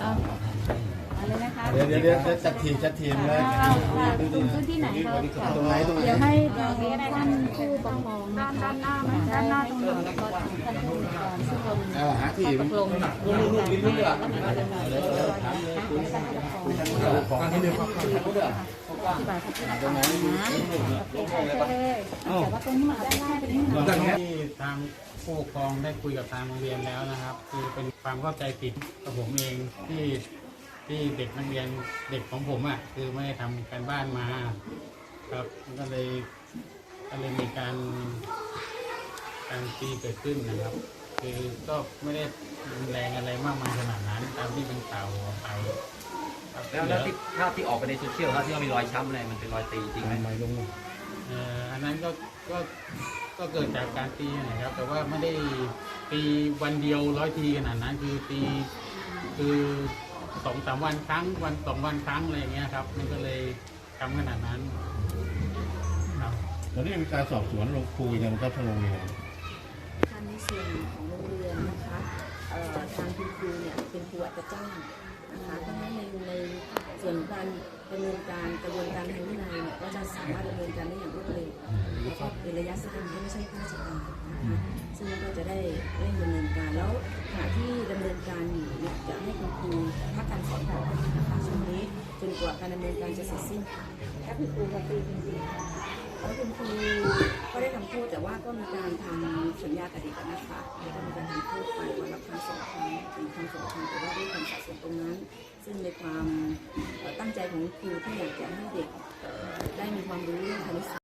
เอาเอาเลยนะคะเดี๋ยวเดี๋ยวเดี๋ยวจะจัดทีมจัดทีมเลยว่าว่าตรงพื้นที่ไหนเราตรงไหนตรงไหนเดี๋ยวให้ทางท่านผู้ปกครองด้านด้านหน้าด้านหน้าตรงนี้แล้วก็ทางท่านผู้ปกครองซึ่งคนเออหาที่ตกลงการลูกลูกลูกเดือดฟังที่หนึ่งครับที่บ่ายครับที่นักข่าวนะโอเคแต่ว่าตรงนี้มาด้านหน้าตรงนี้มาที่ทาง ผู้ปกครองได้คุยกับทางโรงเรียนแล้วนะครับ คือเป็นความเข้าใจผิดกับผมเองที่ที่เด็กนักเรียนเด็กของผมอะคือไม่ได้ทำการบ้านมา ครับก็เลยก็เลยมีการการตีเกิดขึ้นนะครับ คือก็ไม่ได้รุนแรงอะไรมากมายขนาดนั้น ตามที่เป็นข่าวออกไปครับแล้วแล้วที่ภาพที่ออกไปในโซเชียลครับที่ว่ามีรอยช้ำอะไรมันเป็นรอยตีจริงไหมเอ่ออันนั้นก็ก็ ก็เกิดจากการตีนะครับ แต่ว่าไม่ได้ตีวันเดียวร้อยทีขนาดนั้น คือตีคือสองสามวันครั้งวันสองวันครั้งอะไรอย่างเงี้ยครับ มันก็เลยทำขนาดนั้นครับตอนนี้มีการสอบสวนลงครูยังครับทางโรงเรียนทางในส่วนของโรงเรียนนะคะเอ่อทางคุณครูเนี่ยเป็นครูอัตจ้างนะคะเพราะฉะนั้นในใน ส่วนการดำเนินการกระบวนการทางวินัยเนี่ยก็จะสามารถดำเนินการได้อย่างรวดเร็วแล้วก็เป็นระยะสั้นไม่ใช่ข้าราชการนะคะซึ่งก็จะได้เร่งดำเนินการแล้วขณะที่ดำเนินการอยู่เนี่ยจะให้คุณครูพักการสอนก่อนนะคะช่วงนี้จนกว่าการดำเนินการจะเสร็จสิ้นค่ะถ้าคุณครูกับตีจริงๆแล้วคุณครูก็ได้ทำโทษแต่ว่าก็มีการทำสัญญากับเด็กนะคะแล้วก็มีการ ซึ่งในความตั้งใจของครูที่อยากจะให้เด็กได้มีความรู้เรื่องคณิตศาสตร์